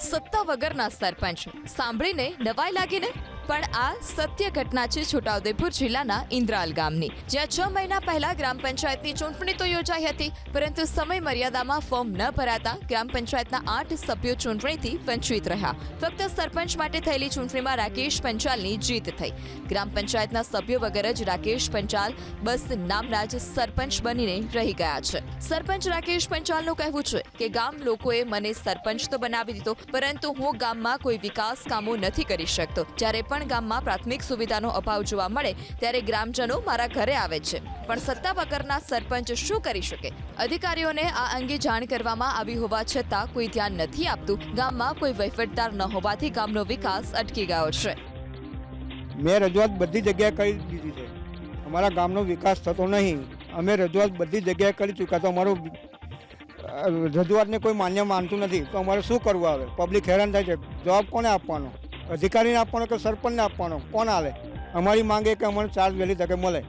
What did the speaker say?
સત્તા વગરના સરપંચ. સાંભળીને નવાઈ લાગીને પણ આ સત્ય ઘટના છે છોટાઉદેપુર જિલ્લાના ઇન્દ્રાલ ગામની. જ્યાં છ મહિના પહેલા ગ્રામ પંચાયતની ચૂંટણી તો યોજાઈ હતી, પરંતુ સમય મર્યાદામાં ફોર્મ ન ભરાતા ગ્રામ પંચાયતના આઠ સભ્યો ચૂંટણીથી વંચિત રહ્યા. ફક્ત સરપંચ માટે થયેલી ચૂંટણીમાં રાકેશ પંચાલની જીત થઈ. ગ્રામ પંચાયતના સભ્યો વગર જ રાકેશ પંચાલ બસ નામના જ સરપંચ બનીને રહી ગયા છે. સરપંચ રાકેશ પંચાલનું કહેવું છે કે ગામ લોકોએ મને સરપંચ તો બનાવી દીધો, પરંતુ હું ગામમાં કોઈ વિકાસ કામો નથી કરી શકતો. જ્યારે પણ ગામમાં પ્રાથમિક સુવિધાનો અભાવ જોવા મળે ત્યારે ગ્રામજનો મારા ઘરે આવે છે. પણ સત્તા વગરના સરપંચ શું કરી શકે? અધિકારીઓને આ અંગે જાણ કરવામાં આવી હોવા છતાં કોઈ ધ્યાન નથી આપતું. ગામમાં કોઈ વહીવટદાર ન હોવાથી ગામનો વિકાસ અટકી ગયો છે. મેં રજૂઆત બધી જગ્યાએ કરી દીધી છે. અમારા ગામનો વિકાસ થતો નહીં. અમે રજૂઆત બધી જગ્યાએ કરી ચૂક્યા તો અમારો રજૂઆતને કોઈ માન્ય માનતું નથી. તો અમારે શું કરવું આવે? પબ્લિક હેરાન થાય છે. જવાબ કોને આપવાનો? અધિકારીને આપવાનો કે સરપંચને આપવાનો? કોણ હાલે અમારી માંગે કે અમને ચાર્જ વહેલી તકે મળે.